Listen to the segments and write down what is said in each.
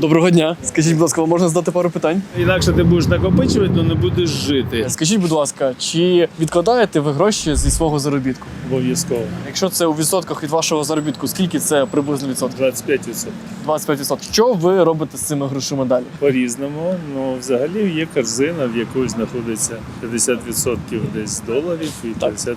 Доброго дня. Скажіть, будь ласка, вам можна задати пару питань? Інакше ти будеш накопичувати, то не будеш жити. Скажіть, будь ласка, чи відкладаєте ви гроші зі свого заробітку? Обов'язково. Якщо це у відсотках від вашого заробітку, скільки це приблизно відсотків? 25%. 25%. Що ви робите з цими грошима далі? По-різному. Ну, взагалі є корзина, в якій знаходиться 50% десь доларів і 50%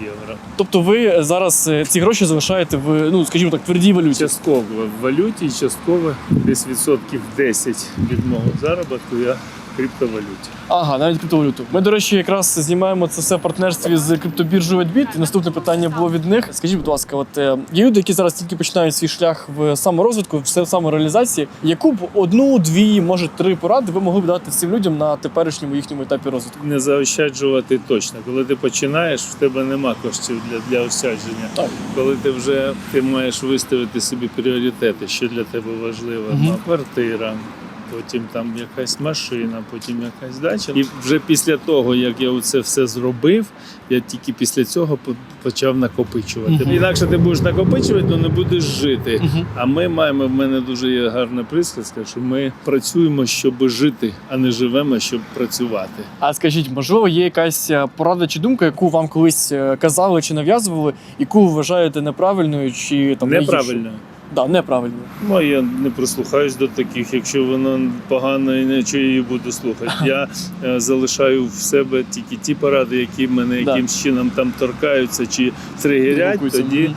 євро. Тобто ви зараз е, ці гроші залишаєте в ну, скажімо так, твердій валюті. Частково в валюті, частково десь відсотків 10 від мого заробітку. Я криптовалюті. Ага, навіть криптовалюту. Ми, до речі, якраз знімаємо це все в партнерстві з криптобіржею Adbit. І наступне питання було від них. Скажіть, будь ласка, от е, є люди, які зараз тільки починають свій шлях в саморозвитку, в самореалізації. Яку б одну, дві, може три поради ви могли б дати цим людям на теперішньому їхньому етапі розвитку? Не заощаджувати точно. Коли ти починаєш, в тебе нема коштів для, для ощадження. Так. Коли ти вже ти маєш виставити собі пріоритети, що для тебе важливо, ну, квартира. Потім там якась машина, потім якась дача. І вже після того, як я це все зробив, я тільки після цього почав накопичувати. Мгм. Інакше ти будеш накопичувати, то не будеш жити. Мгм. А ми маємо в мене дуже є гарна присказка, що ми працюємо, щоб жити, а не живемо, щоб працювати. А скажіть, можливо, є якась е, порада чи думка, яку вам колись е, казали чи нав'язували, яку ви вважаєте неправильною чи там найгіршою? Да, неправильно. Ну, я не прислухаюсь до таких. Якщо воно погано, і нічого її буду слухати. Я е, залишаю в себе тільки ті поради, які мене Да. якимсь чином там торкаються чи тригерять, тоді Мгм.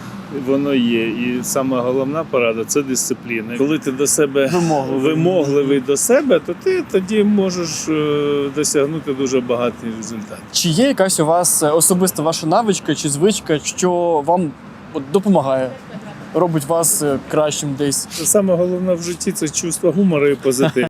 воно є. І сама головна порада це дисципліна. Коли ти до себе Вимогливий. вимогливий до себе, то ти тоді можеш е, досягнути дуже багатий результат. Чи є якась у вас е, особиста ваша навичка чи звичка, що вам от, допомагає, робить вас е, кращим десь? Саме головне в житті це чувство гумору і позитив.